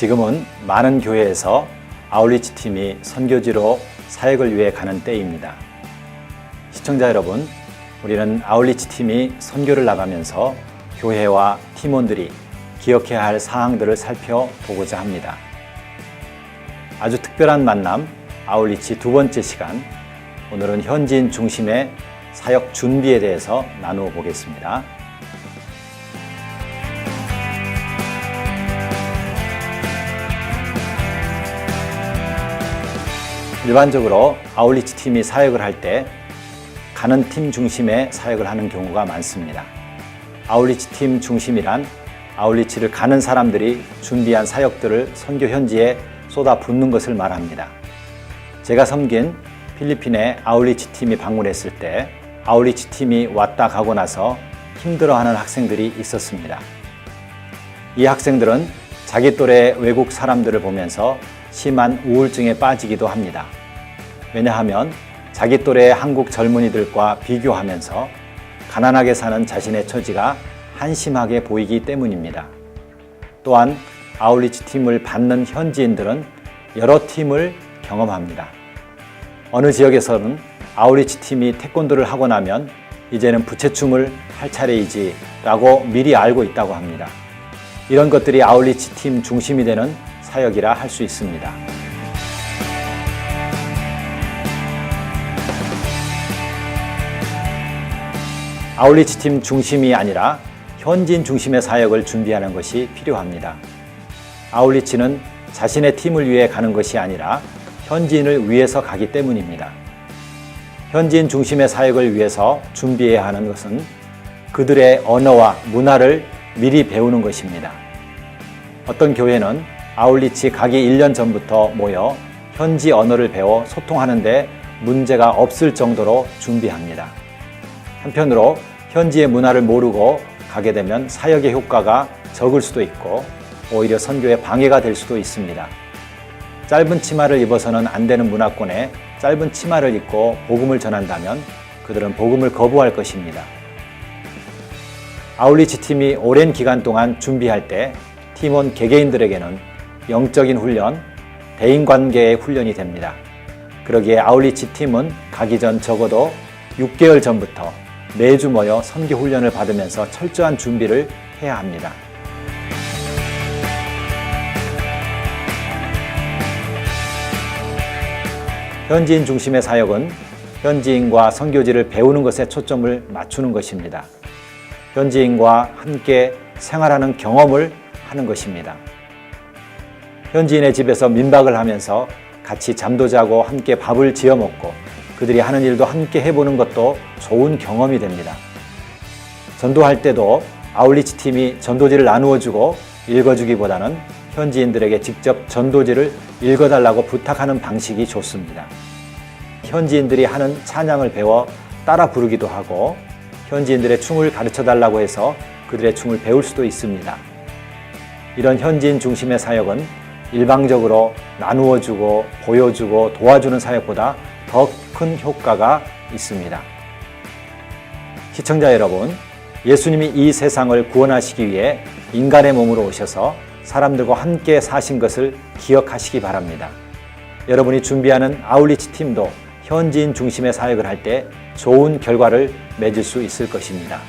지금은 많은 교회에서 아울리치 팀이 선교지로 사역을 위해 가는 때입니다. 시청자 여러분, 우리는 아울리치 팀이 선교를 나가면서 교회와 팀원들이 기억해야 할 사항들을 살펴보고자 합니다. 아주 특별한 만남, 아울리치 두 번째 시간. 오늘은 현지인 중심의 사역 준비에 대해서 나누어 보겠습니다. 일반적으로 아울리치 팀이 사역을 할 때 가는 팀 중심의 사역을 하는 경우가 많습니다. 아울리치 팀 중심이란 아울리치를 가는 사람들이 준비한 사역들을 선교 현지에 쏟아 붓는 것을 말합니다. 제가 섬긴 필리핀의 아울리치 팀이 방문했을 때 아울리치 팀이 왔다 가고 나서 힘들어하는 학생들이 있었습니다. 이 학생들은 자기 또래 외국 사람들을 보면서 심한 우울증에 빠지기도 합니다. 왜냐하면 자기 또래 한국 젊은이들과 비교하면서 가난하게 사는 자신의 처지가 한심하게 보이기 때문입니다. 또한 아울리치 팀을 받는 현지인들은 여러 팀을 경험합니다. 어느 지역에서는 아울리치 팀이 태권도를 하고 나면 이제는 부채춤을 할 차례이지 라고 미리 알고 있다고 합니다. 이런 것들이 아울리치 팀 중심이 되는 사역이라 할 수 있습니다. 아울리치 팀 중심이 아니라 현지인 중심의 사역을 준비하는 것이 필요합니다. 아울리치는 자신의 팀을 위해 가는 것이 아니라 현지인을 위해서 가기 때문입니다. 현지인 중심의 사역을 위해서 준비해야 하는 것은 그들의 언어와 문화를 미리 배우는 것입니다. 어떤 교회는 아울리치 가기 1년 전부터 모여 현지 언어를 배워 소통하는데 문제가 없을 정도로 준비합니다. 한편으로 현지의 문화를 모르고 가게 되면 사역의 효과가 적을 수도 있고 오히려 선교에 방해가 될 수도 있습니다. 짧은 치마를 입어서는 안 되는 문화권에 짧은 치마를 입고 복음을 전한다면 그들은 복음을 거부할 것입니다. 아울리치 팀이 오랜 기간 동안 준비할 때 팀원 개개인들에게는 영적인 훈련, 대인 관계의 훈련이 됩니다. 그러기에 아울리치 팀은 가기 전 적어도 6개월 전부터 매주 모여 선교 훈련을 받으면서 철저한 준비를 해야 합니다. 현지인 중심의 사역은 현지인과 선교지를 배우는 것에 초점을 맞추는 것입니다. 현지인과 함께 생활하는 경험을 하는 것입니다. 현지인의 집에서 민박을 하면서 같이 잠도 자고 함께 밥을 지어 먹고 그들이 하는 일도 함께 해보는 것도 좋은 경험이 됩니다. 전도할 때도 아울리치 팀이 전도지를 나누어 주고 읽어주기보다는 현지인들에게 직접 전도지를 읽어달라고 부탁하는 방식이 좋습니다. 현지인들이 하는 찬양을 배워 따라 부르기도 하고 현지인들의 춤을 가르쳐 달라고 해서 그들의 춤을 배울 수도 있습니다. 이런 현지인 중심의 사역은 일방적으로 나누어 주고 보여주고 도와주는 사역보다 더 큰 효과가 있습니다. 시청자 여러분, 예수님이 이 세상을 구원하시기 위해 인간의 몸으로 오셔서 사람들과 함께 사신 것을 기억하시기 바랍니다. 여러분이 준비하는 아울리치 팀도 현지인 중심의 사역을 할 때 좋은 결과를 맺을 수 있을 것입니다.